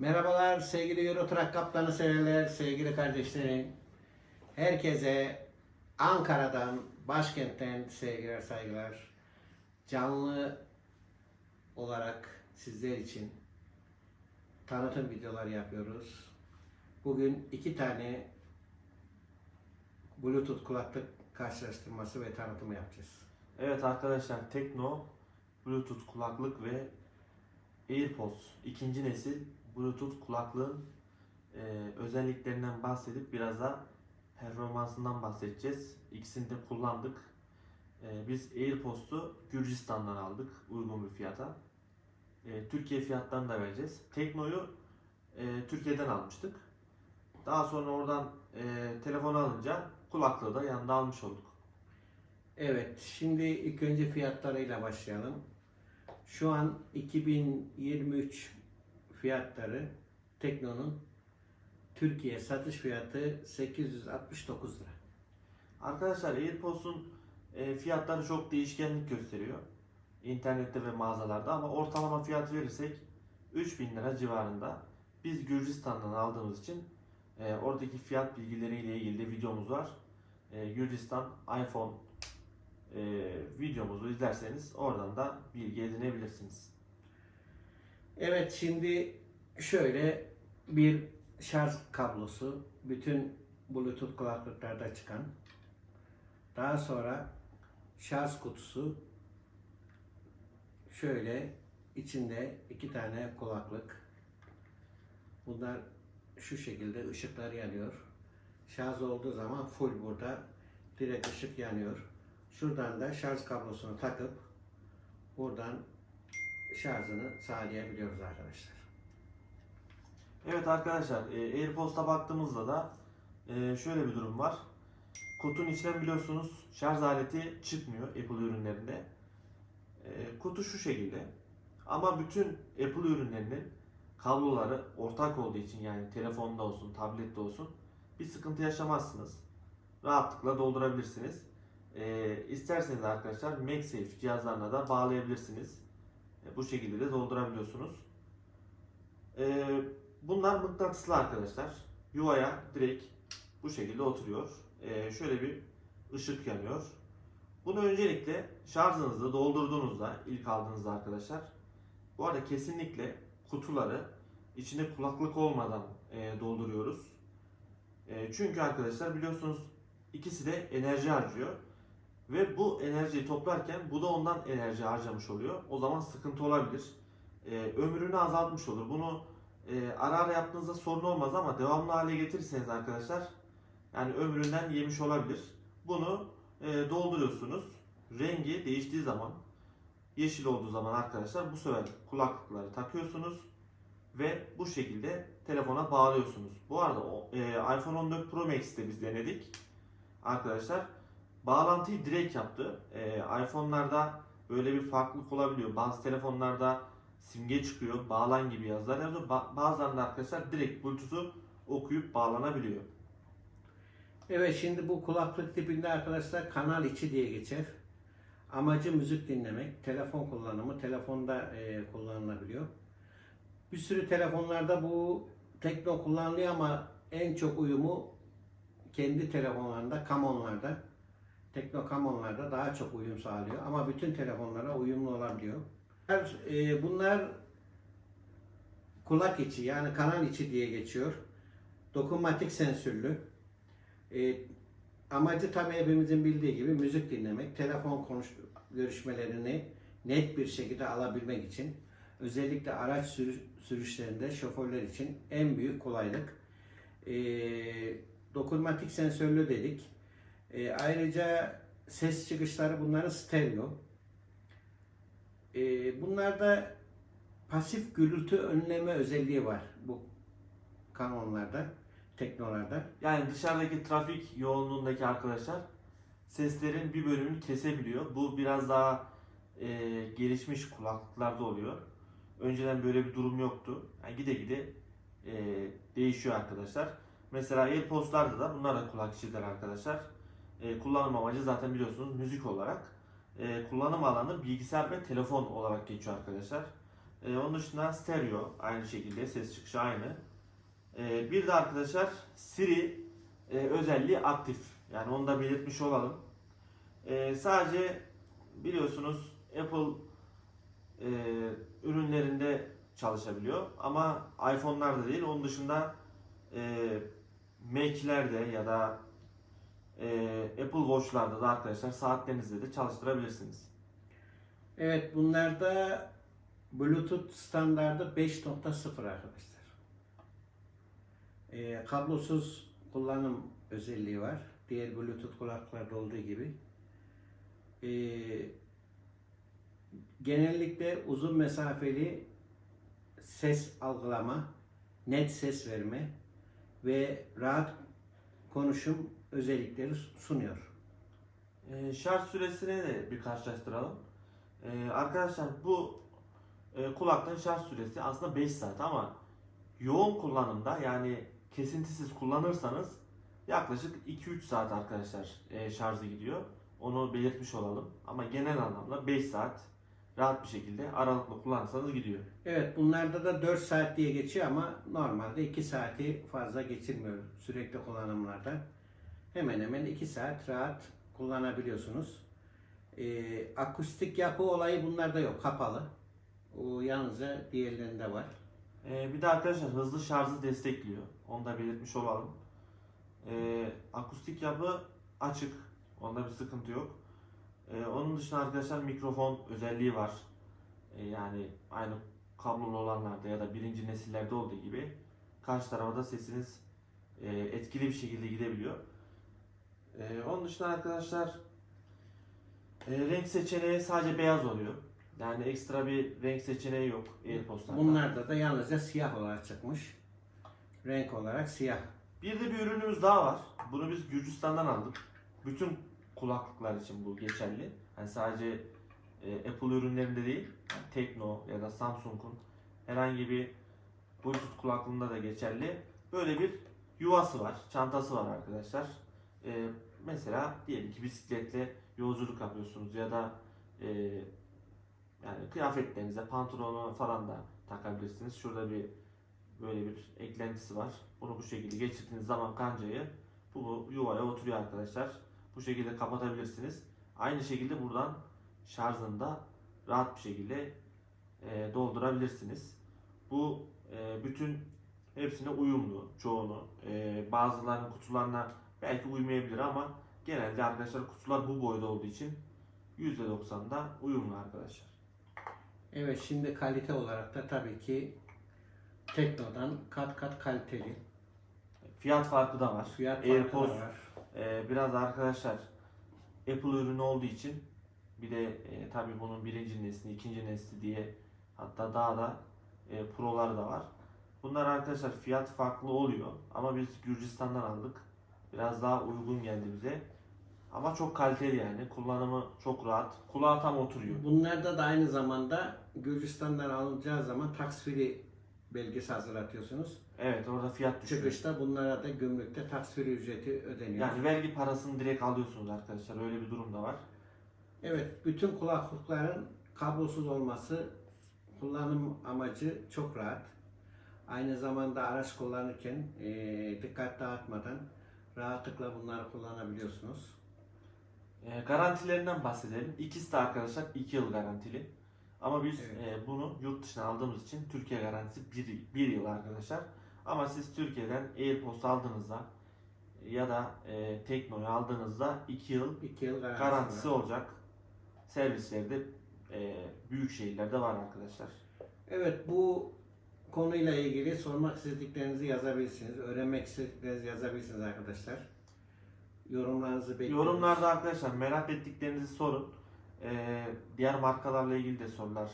Merhabalar sevgili Eurotrak Kaptanı severler, sevgili kardeşlerim. Herkese Ankara'dan, başkentten sevgiler, saygılar. Canlı olarak sizler için tanıtım videoları yapıyoruz. Bugün iki tane Bluetooth kulaklık karşılaştırması ve tanıtımı yapacağız. Evet arkadaşlar Tekno Bluetooth kulaklık ve AirPods ikinci nesil Bluetooth kulaklığın e, özelliklerinden bahsedip biraz da performansından bahsedeceğiz. İkisini de kullandık. E, biz AirPods'u Gürcistan'dan aldık uygun bir fiyata. E, Türkiye fiyatlarını da vereceğiz. Tekno'yu e, Türkiye'den almıştık. Daha sonra oradan e, telefonu alınca kulaklığı da yanında almış olduk. Evet, şimdi ilk önce fiyatlarıyla başlayalım. Şu an 2023 fiyatları Tekno'nun Türkiye satış fiyatı 869 lira. Arkadaşlar AirPods'un e, fiyatları çok değişkenlik gösteriyor. İnternette ve mağazalarda ama ortalama fiyat verirsek 3000 lira civarında. Biz Gürcistan'dan aldığımız için e, oradaki fiyat bilgileriyle ilgili de videomuz var. E, Gürcistan iPhone videomuzu izlerseniz oradan da bilgi edinebilirsiniz. Evet, şimdi şöyle bir şarj kablosu bütün Bluetooth kulaklıklarda çıkan. Daha sonra şarj kutusu şöyle içinde iki tane kulaklık. Bunlar şu şekilde ışıklar yanıyor. Şarj olduğu zaman full burada direkt ışık yanıyor. Şuradan da şarj kablosunu takıp buradan şarjını sağlayabiliyoruz arkadaşlar. Evet arkadaşlar e, AirPods'a baktığımızda da e, şöyle bir durum var. Kutunun içinden biliyorsunuz şarj aleti çıkmıyor Apple ürünlerinde. E, Kutu şu şekilde. Ama bütün Apple ürünlerinin kabloları ortak olduğu için yani telefonda olsun, tablette olsun bir sıkıntı yaşamazsınız. Rahatlıkla doldurabilirsiniz. E, isterseniz arkadaşlar MagSafe cihazlarına da bağlayabilirsiniz. E, bu şekilde de doldurabiliyorsunuz. E, bunlar mıknatıslı arkadaşlar. Yuvaya direkt bu şekilde oturuyor. E, şöyle bir ışık yanıyor. Bunu öncelikle şarjınızı doldurduğunuzda ilk aldığınızda arkadaşlar bu arada kesinlikle kutuları içine kulaklık olmadan dolduruyoruz. Çünkü arkadaşlar biliyorsunuz ikisi de enerji harcıyor. Ve bu enerjiyi toplarken bu da ondan enerji harcamış oluyor. O zaman sıkıntı olabilir. E, ömrünü azaltmış olur. Bunu e, ara ara yaptığınızda sorun olmaz ama devamlı hale getirirseniz arkadaşlar yani ömründen yemiş olabilir. Bunu e, dolduruyorsunuz. Rengi değiştiği zaman yeşil olduğu zaman arkadaşlar bu sefer kulaklıkları takıyorsunuz ve bu şekilde telefona bağlıyorsunuz. Bu arada e, iPhone 14 Pro Max'te biz denedik. Arkadaşlar bağlantıyı direkt yaptı. E, iPhone'larda böyle bir farklılık olabiliyor. Bazı telefonlarda simge çıkıyor. Bağlan gibi yazılar yazıyor. Ba- bazılarında arkadaşlar direkt Bluetooth'u okuyup bağlanabiliyor. Evet şimdi bu kulaklık tipinde arkadaşlar kanal içi diye geçer. Amacı müzik dinlemek, telefon kullanımı, telefonda e, kullanılabiliyor. Bir sürü telefonlarda bu tekno kullanılıyor ama en çok uyumu kendi telefonlarında, Camon'larda, Tekno Camon'larda daha çok uyum sağlıyor. Ama bütün telefonlara uyumlu olabiliyor. Bunlar, e, bunlar kulak içi yani kanal içi diye geçiyor. Dokunmatik sensörlü. E, amacı tabii hepimizin bildiği gibi müzik dinlemek, telefon konuş görüşmelerini net bir şekilde alabilmek için özellikle araç sürü- sürüşlerinde şoförler için en büyük kolaylık. E, dokunmatik sensörlü dedik. E, ayrıca ses çıkışları bunların stereo. E, bunlarda pasif gürültü önleme özelliği var bu kanonlarda, teknolarda. Yani dışarıdaki trafik yoğunluğundaki arkadaşlar seslerin bir bölümünü kesebiliyor. Bu biraz daha e, gelişmiş kulaklıklarda oluyor. Önceden böyle bir durum yoktu. Yani gide gide e, değişiyor arkadaşlar. Mesela AirPods'larda da bunlar da kulak arkadaşlar. E, kullanım amacı zaten biliyorsunuz müzik olarak. E, kullanım alanı bilgisayar ve telefon olarak geçiyor arkadaşlar. E, onun dışında stereo aynı şekilde ses çıkışı aynı. Bir de arkadaşlar Siri özelliği aktif. Yani onu da belirtmiş olalım. Sadece biliyorsunuz Apple ürünlerinde çalışabiliyor ama iPhone'larda değil. Onun dışında Mac'lerde ya da e, Apple Watch'larda da arkadaşlar saatlerinizde de çalıştırabilirsiniz. Evet bunlarda Bluetooth standardı 5.0 arkadaşlar. Ee, kablosuz kullanım özelliği var. Diğer Bluetooth kulaklıklarda olduğu gibi. Ee, genellikle uzun mesafeli ses algılama, net ses verme ve rahat konuşum özellikleri sunuyor. E, şarj süresini de bir karşılaştıralım. E, arkadaşlar bu e, kulaklığın şarj süresi aslında 5 saat ama yoğun kullanımda yani kesintisiz kullanırsanız yaklaşık 2-3 saat arkadaşlar e, şarjı gidiyor. Onu belirtmiş olalım. Ama genel anlamda 5 saat rahat bir şekilde aralıklı kullanırsanız gidiyor. Evet bunlarda da 4 saat diye geçiyor ama normalde 2 saati fazla geçirmiyor sürekli kullanımlarda. Hemen hemen 2 saat rahat kullanabiliyorsunuz. Ee, akustik yapı olayı bunlarda yok kapalı. O yalnızca diğerlerinde var. Ee, bir de arkadaşlar hızlı şarjı destekliyor. Onu da belirtmiş olalım. Ee, akustik yapı açık. Onda bir sıkıntı yok. Ee, onun dışında arkadaşlar mikrofon özelliği var. Ee, yani aynı kablolu olanlarda ya da birinci nesillerde olduğu gibi karşı tarafa da sesiniz e, etkili bir şekilde gidebiliyor. Ee, onun dışında arkadaşlar e, renk seçeneği sadece beyaz oluyor. Yani ekstra bir renk seçeneği yok AirPods'larda. Bunlarda da yalnızca siyah olarak çıkmış. Renk olarak siyah. Bir de bir ürünümüz daha var. Bunu biz Gürcistan'dan aldık. Bütün kulaklıklar için bu geçerli. Yani sadece e, Apple ürünlerinde değil, Tekno ya da Samsung'un herhangi bir Bluetooth kulaklığında da geçerli. Böyle bir yuvası var, çantası var arkadaşlar. E, mesela diyelim ki bisikletle yolculuk yapıyorsunuz ya da e, yani kıyafetlerinize, pantolonu falan da takabilirsiniz. Şurada bir böyle bir eklentisi var. Bunu bu şekilde geçirdiğiniz zaman kancayı bu yuvaya oturuyor arkadaşlar. Bu şekilde kapatabilirsiniz. Aynı şekilde buradan şarjını da rahat bir şekilde e, doldurabilirsiniz. Bu e, bütün hepsine uyumlu çoğunu. E, bazılarının kutularına belki uymayabilir ama genelde arkadaşlar kutular bu boyda olduğu için %90'da uyumlu arkadaşlar. Evet şimdi kalite olarak da tabii ki Tekno'dan kat kat kaliteli. Fiyat farkı da var. Fiyat farkı AirPods var. Ee, biraz arkadaşlar Apple ürünü olduğu için bir de e, tabii bunun birinci nesli, ikinci nesli diye hatta daha da e, proları da var. Bunlar arkadaşlar fiyat farklı oluyor ama biz Gürcistan'dan aldık. Biraz daha uygun geldi bize. Ama çok kaliteli yani. Kullanımı çok rahat. Kulağa tam oturuyor. Bunlarda da aynı zamanda Gürcistan'dan alınacağı zaman tax free belgesi hazırlatıyorsunuz. Evet orada fiyat düşüyor. Çıkışta bunlara da gümrükte tax free ücreti ödeniyor. Yani vergi parasını direkt alıyorsunuz arkadaşlar. Öyle bir durum da var. Evet, bütün kulaklıkların kablosuz olması kullanım amacı çok rahat. Aynı zamanda araç kullanırken eee, dikkat dağıtmadan rahatlıkla bunları kullanabiliyorsunuz. E, garantilerinden bahsedelim. İkisi de arkadaşlar 2 yıl garantili. Ama biz Evet. e, bunu yurt dışına aldığımız için Türkiye garantisi 1 yıl arkadaşlar. Ama siz Türkiye'den AirPods aldığınızda ya da e, Tekno'yu aldığınızda 2 yıl 2 yıl garantisi, garantisi var. olacak. Servislerde e, büyük şehirlerde var arkadaşlar. Evet, bu konuyla ilgili sormak istediklerinizi yazabilirsiniz. Öğrenmek istediklerinizi yazabilirsiniz arkadaşlar. Yorumlarınızı bekliyoruz. Yorumlarda arkadaşlar merak ettiklerinizi sorun. Ee, diğer markalarla ilgili de sorular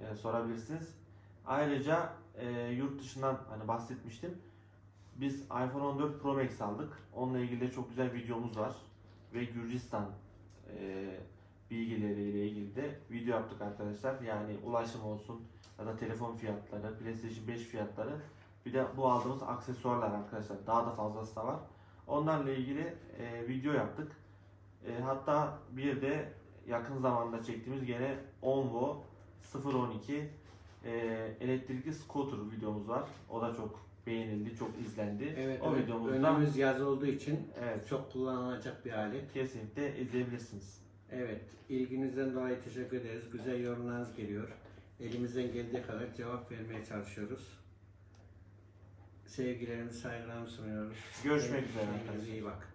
e, sorabilirsiniz. Ayrıca e, yurt dışından hani bahsetmiştim. Biz iPhone 14 Pro Max aldık. Onunla ilgili de çok güzel videomuz var. Ve Gürcistan e, bilgileriyle ilgili de video yaptık arkadaşlar. Yani ulaşım olsun ya da telefon fiyatları, PlayStation 5 fiyatları bir de bu aldığımız aksesuarlar arkadaşlar daha da fazlası da var. Onlarla ilgili e, video yaptık. E, hatta bir de yakın zamanda çektiğimiz gene Onvo 012 e, elektrikli scooter videomuz var. O da çok beğenildi, çok izlendi. Evet, o evet. videomuzda önümüz yaz olduğu için evet. çok kullanılacak bir alet. Kesinlikle izleyebilirsiniz. Evet, ilginizden dolayı teşekkür ederiz. Güzel yorumlarınız geliyor elimizden geldiği kadar cevap vermeye çalışıyoruz. Sevgilerimizi, saygılarımı sunuyoruz. Görüşmek üzere. Kendinize iyi bak.